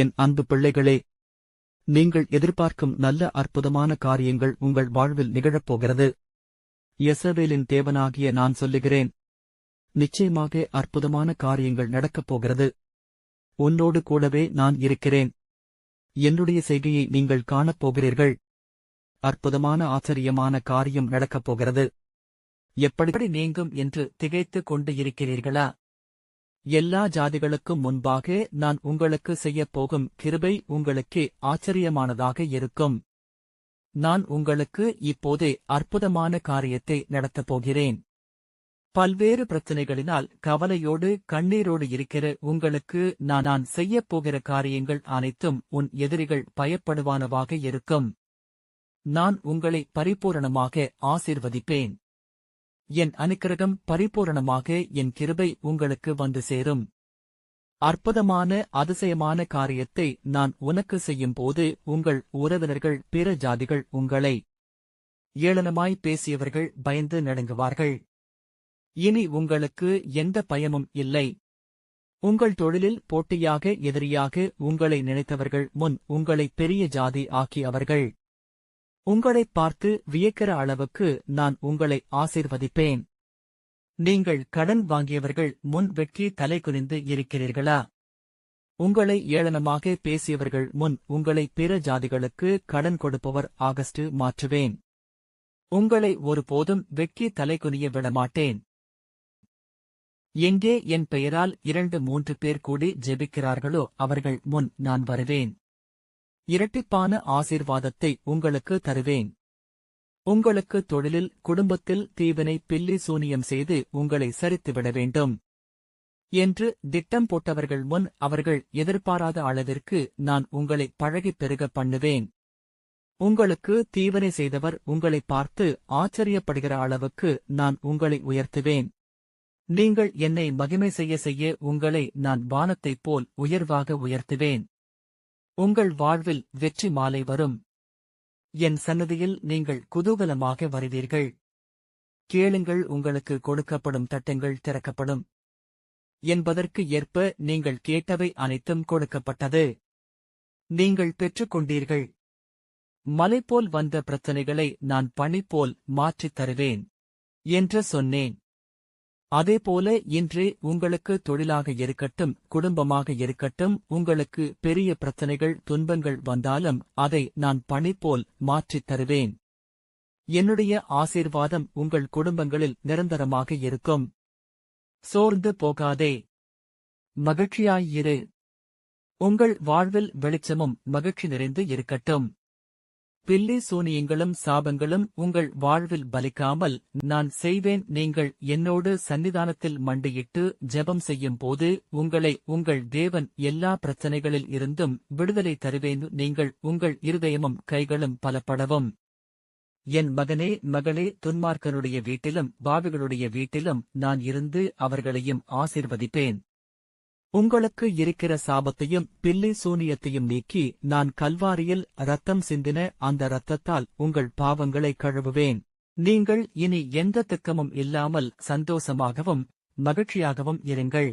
என் அன்பு பிள்ளைகளே நீங்கள் எதிர்பார்க்கும் நல்ல அற்புதமான காரியங்கள் உங்கள் வாழ்வில் நிகழப்போகிறது. எசவேலின் தேவனாகிய நான் சொல்லுகிறேன் நிச்சயமாக அற்புதமான காரியங்கள் நடக்கப் போகிறது. உன்னோடு கூடவே நான் இருக்கிறேன். என்னுடைய செய்கையை நீங்கள் காணப் போகிறீர்கள். அற்புதமான ஆச்சரியமான காரியம் நடக்கப் போகிறது. எப்படி நீங்கும் என்று திகைத்துக் கொண்டு இருக்கிறீர்களா? எல்லா ஜாதிகளுக்கும் முன்பாக நான் உங்களுக்கு செய்யப் போகும் கிருபை உங்களுக்கு ஆச்சரியமானதாக இருக்கும். நான் உங்களுக்கு இப்போதே அற்புதமான காரியத்தை நடத்தப் போகிறேன். பல்வேறு பிரச்சனைகளினால் கவலையோடு கண்ணீரோடு இருக்கிற உங்களுக்கு நான் நான் செய்யப் போகிற காரியங்கள் அனைத்தும் உன் எதிரிகள் பயப்படுவானவாக இருக்கும். நான் உங்களை பரிபூரணமாக ஆசிர்வதிப்பேன். என் அனுக்கிரகம் பரிபூரணமாக என் கிருபை உங்களுக்கு வந்து சேரும். அற்புதமான அதிசயமான காரியத்தை நான் உனக்கு செய்யும்போது உங்கள் உறவினர்கள் பிற ஜாதிகள் உங்களை ஏளனமாய் பேசியவர்கள் பயந்து நடுங்குவார்கள். இனி உங்களுக்கு எந்த பயமும் இல்லை. உங்கள் தொழிலில் போட்டியாக எதிரியாக உங்களை நினைத்தவர்கள் முன் உங்களை பெரிய ஜாதி ஆக்கியவர்கள். உங்களைப் பார்த்து வியக்கிற அளவுக்கு நான் உங்களை ஆசீர்வதிப்பேன். நீங்கள் கடன் வாங்கியவர்கள் முன் வெட்கி தலை குனிந்து இருக்கிறீர்களா? உங்களை ஏளனமாக பேசியவர்கள் முன் உங்களை பிற ஜாதிகளுக்கு கடன் கொடுப்பவர் ஆகஸ்ட் மாற்றுவேன். உங்களை ஒருபோதும் வெட்கி தலை குனிய விடமாட்டேன். எங்கே என் பெயரால் இரண்டு மூன்று பேர் கூடி ஜெபிக்கிறார்களோ அவர்கள் முன் நான் வருவேன். இரட்டிப்பான ஆசீர்வாதத்தை உங்களுக்கு தருவேன். உங்களுக்கு தொழிலில் குடும்பத்தில் தீவினை பில்லி சூனியம் செய்து உங்களை சரித்துவிட வேண்டும். என்று திட்டம் போட்டவர்கள் முன் அவர்கள் எதிர்பாராத அளவிற்கு நான் உங்களை பழகிப் பெருக பண்ணுவேன். உங்களுக்கு தீவனை செய்தவர் உங்களை பார்த்து ஆச்சரியப்படுகிற அளவுக்கு நான் உங்களை உயர்த்துவேன். நீங்கள் என்னை மகிமை செய்ய செய்ய உங்களை நான் வானத்தைப் போல் உயர்வாக உயர்த்துவேன். உங்கள் வாழ்வில் வெற்றி மாலை வரும். என் சன்னதியில் நீங்கள் குதூகலமாக வருவீர்கள். கேளுங்கள் உங்களுக்கு கொடுக்கப்படும் தட்டங்கள் திறக்கப்படும். என்பதற்கு ஏற்ப நீங்கள் கேட்டவை அனைத்தும் கொடுக்கப்பட்டது. நீங்கள் பெற்றுக்கொண்டீர்கள். மலைபோல் வந்த பிரச்சனைகளை நான் பனி போல் மாற்றித் தருவேன். என்று சொன்னேன். அதேபோல இன்று உங்களுக்கு தொழிலாக இருக்கட்டும் குடும்பமாக இருக்கட்டும் உங்களுக்கு பெரிய பிரச்சனைகள் துன்பங்கள் வந்தாலும் அதை நான் பணிப்போல் மாற்றித் தருவேன். என்னுடைய ஆசீர்வாதம் உங்கள் குடும்பங்களில் நிரந்தரமாக இருக்கும். சோர்ந்து போகாதே. மகிழ்ச்சியாயிரு உங்கள் வாழ்வில் வெளிச்சமும் மகிழ்ச்சி நிறைந்து இருக்கட்டும். பில்லி சூனியங்களும் சாபங்களும் உங்கள் வாழ்வில் பலிக்காமல் நான் செய்வேன். நீங்கள் என்னோடு சன்னிதானத்தில் மண்டியிட்டு ஜெபம் செய்யும் போது உங்களை உங்கள் தேவன் எல்லா பிரச்சனைகளில் இருந்தும் விடுதலை தருவேன். நீங்கள் உங்கள் இருதயமும் கைகளும் பலப்படவும். என் மகனே மகளே துன்மார்க்கனுடைய வீட்டிலும் பாவிகளுடைய வீட்டிலும் நான் இருந்து அவர்களையும் ஆசிர்வதிப்பேன். உங்களுக்கு இருக்கிற சாபத்தையும் பில்லி சூனியத்தையும் நீக்கி நான் கல்வாரியில் ரத்தம் சிந்தின அந்த ரத்தத்தால் உங்கள் பாவங்களை கழுவுவேன். நீங்கள் இனி எந்த திக்கமும் இல்லாமல் சந்தோஷமாகவும் மகிழ்ச்சியாகவும் இருங்கள்.